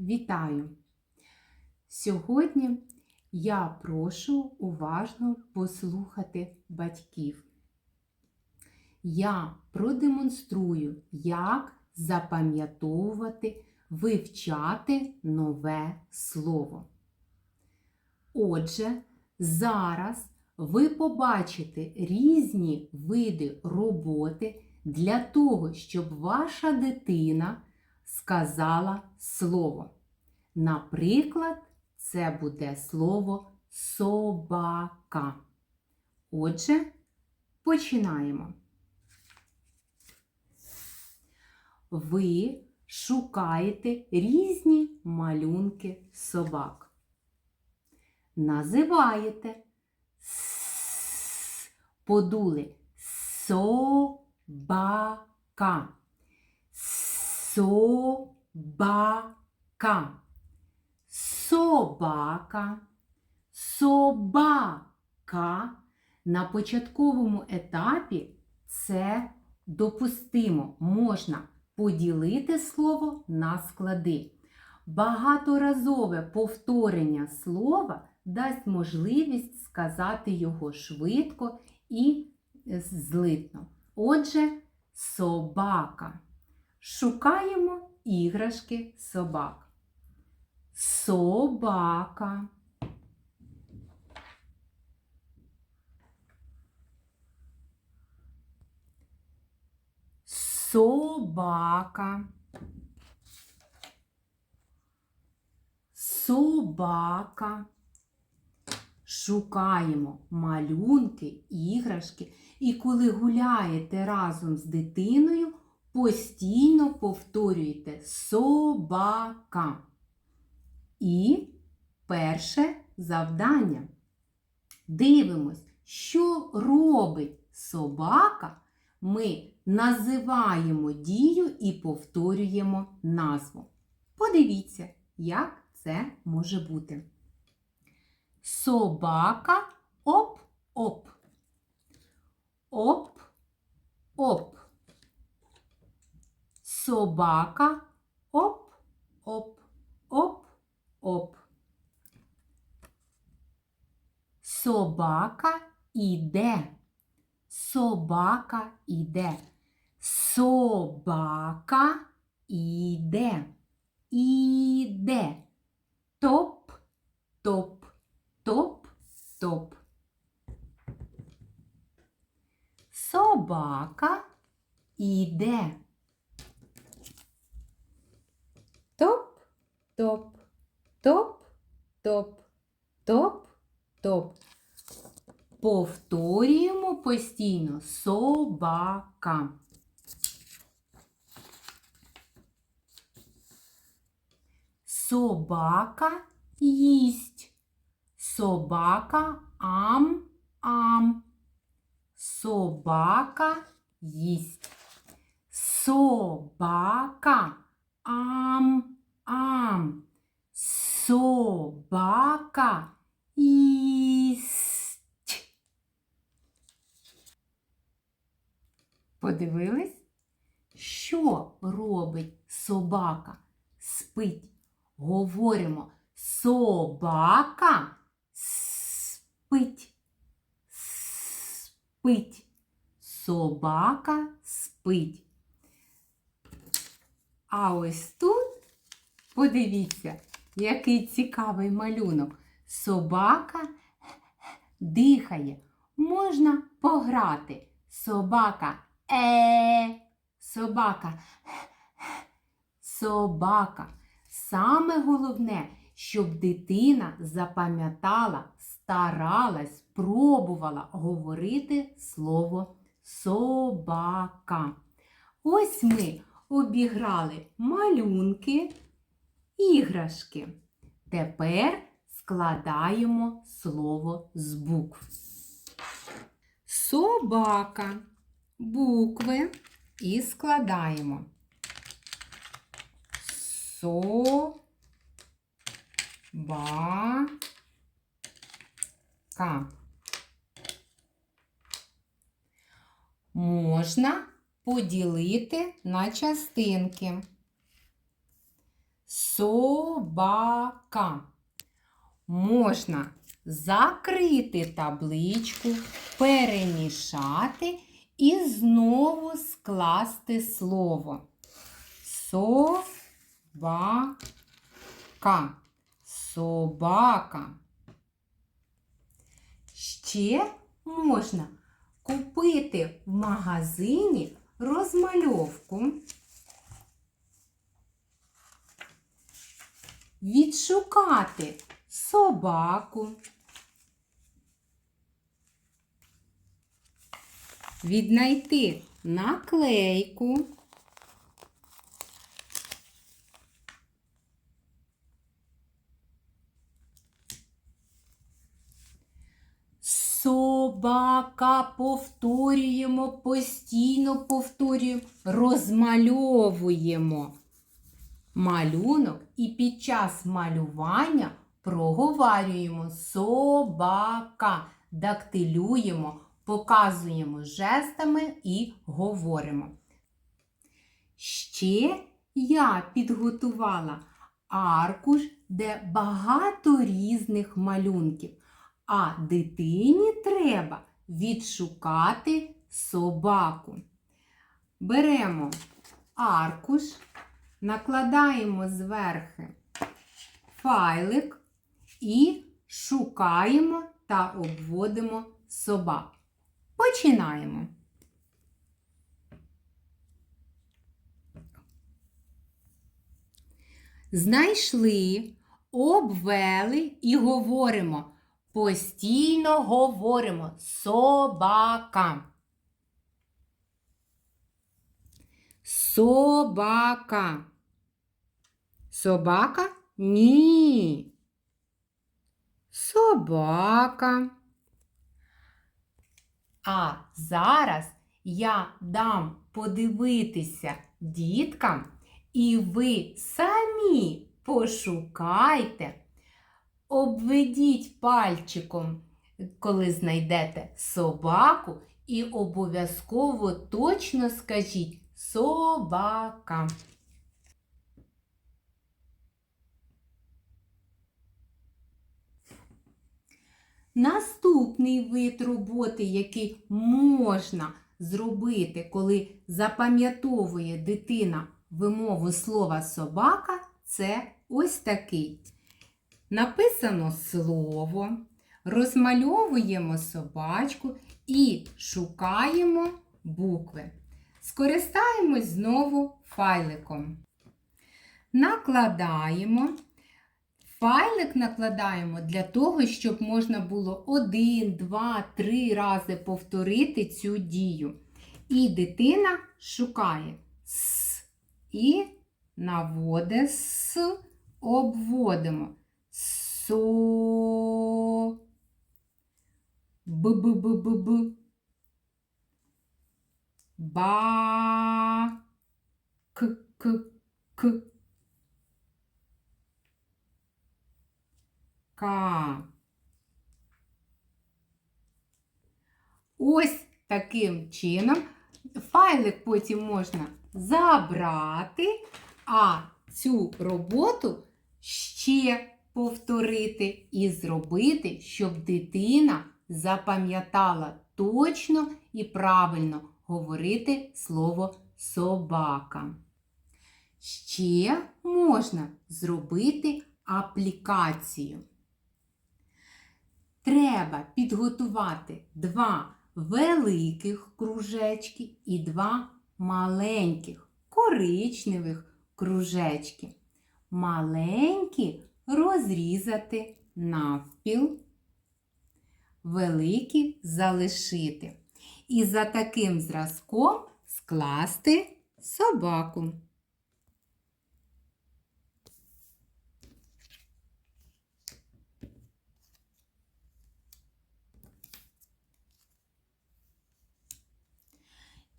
Вітаю! Сьогодні я прошу уважно послухати батьків. Я продемонструю, як запам'ятовувати, вивчати нове слово. Отже, зараз ви побачите різні види роботи для того, щоб ваша дитина сказала слово. Наприклад, це буде слово собака. Отже, починаємо. Ви шукаєте різні малюнки собак. Називаєте с, подули собака. Собака. Собака. Собака. На початковому етапі це допустимо. Можна поділити слово на склади. Багаторазове повторення слова дасть можливість сказати його швидко і злитно. Отже, собака. Шукаємо іграшки собак. Собака. Собака. Собака. Шукаємо малюнки, іграшки, і коли гуляєте разом з дитиною, постійно повторюйте собака. І перше завдання. Дивимось, що робить собака. Ми називаємо дію і повторюємо назву. Подивіться, як це може бути. Собака оп-оп. Оп-оп. Собака оп-оп. Оп-оп. Собака іде. Собака іде. Собака іде. Іде. Топ, топ, топ, топ. Собака іде. Топ, топ, топ, топ, топ, топ. Повторюємо постійно собака. Собака їсть. Собака ам-ам. Собака їсть. Собака ам-ам. Собака їсть. Подивились? Що робить собака? Спить. Говоримо собака спить. Спить. Собака спить. А ось тут, подивіться, який цікавий малюнок. Собака дихає. Можна пограти. Собака е, собака, собака. Саме головне, щоб дитина запам'ятала, старалась, пробувала говорити слово собака. Ось ми обіграли малюнки, іграшки. Тепер складаємо слово з букв. Собака. Букви і складаємо. Собака. Можна поділити на частинки. Собака. Можна закрити табличку, перемішати і знову скласти слово. Собака. Собака. Ще можна купити в магазині розмальовку. Відшукати собаку. Віднайти наклейку. Собака повторюємо, постійно повторюємо, розмальовуємо малюнок і під час малювання проговарюємо собака, дактилюємо, показуємо жестами і говоримо. Ще я підготувала аркуш, де багато різних малюнків. А дитині треба відшукати собаку. Беремо аркуш, накладаємо зверхи файлик і шукаємо та обводимо собак. Починаємо. Знайшли, обвели і говоримо. Постійно говоримо собака. Собака. Собака? Ні. Собака. А зараз я дам подивитися діткам, і ви самі пошукайте. Обведіть пальчиком, коли знайдете собаку, і обов'язково точно скажіть собака. Наступний вид роботи, який можна зробити, коли запам'ятовує дитина вимову слова собака, це ось такий. Написано слово, розмальовуємо собачку і шукаємо букви. Скористаємось знову файликом. Накладаємо. Файлик накладаємо для того, щоб можна було один, два, три рази повторити цю дію. І дитина шукає С і наводить С, обводимо. Со. Б-б-б-б-б. Ба. К-к-к. Ка. Ось таким чином файлик потім можна забрати, а цю роботу ще повторити і зробити, щоб дитина запам'ятала точно і правильно говорити слово собака. Ще можна зробити аплікацію. Треба підготувати два великих кружечки і два маленьких коричневих кружечки. Маленькі розрізати навпіл, великі залишити. І за таким зразком скласти собаку.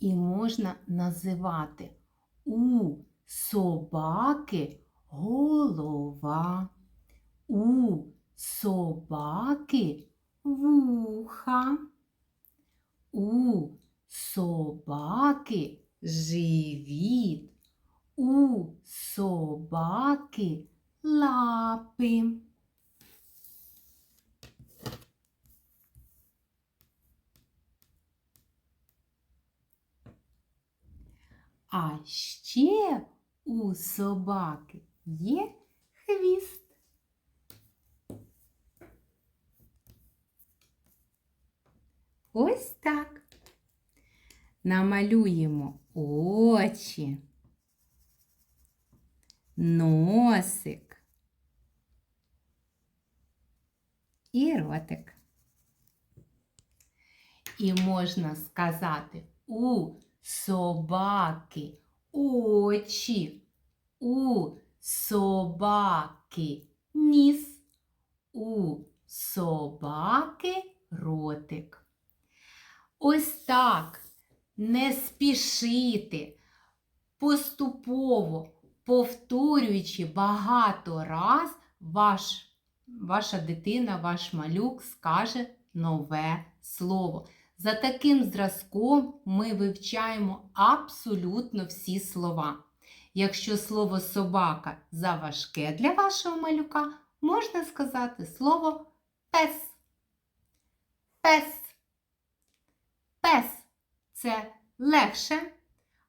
І можна називати у собаки голова, у собаки вуха, у собаки живіт, у собаки лапи. А ще у собаки є хвіст. Ось так. Намалюємо очі, носик і ротик. І можна сказати у собаки очі, у собаки ніс, у собаки ротик. Ось так не спішити, поступово повторюючи багато раз, ваш, ваша дитина, ваш малюк скаже нове слово. За таким зразком ми вивчаємо абсолютно всі слова. Якщо слово собака заважке для вашого малюка, можна сказати слово пес. Пес. Пес це легше,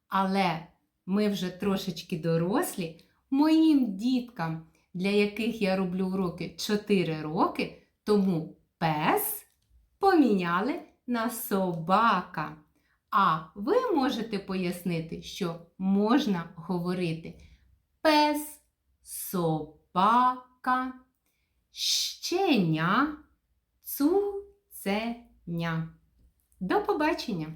але ми вже трошечки дорослі. Моїм діткам, для яких я роблю уроки 4 роки, тому пес поміняли на собака. А ви можете пояснити, що можна говорити пес, собака, щеня, цуценя. До побачення!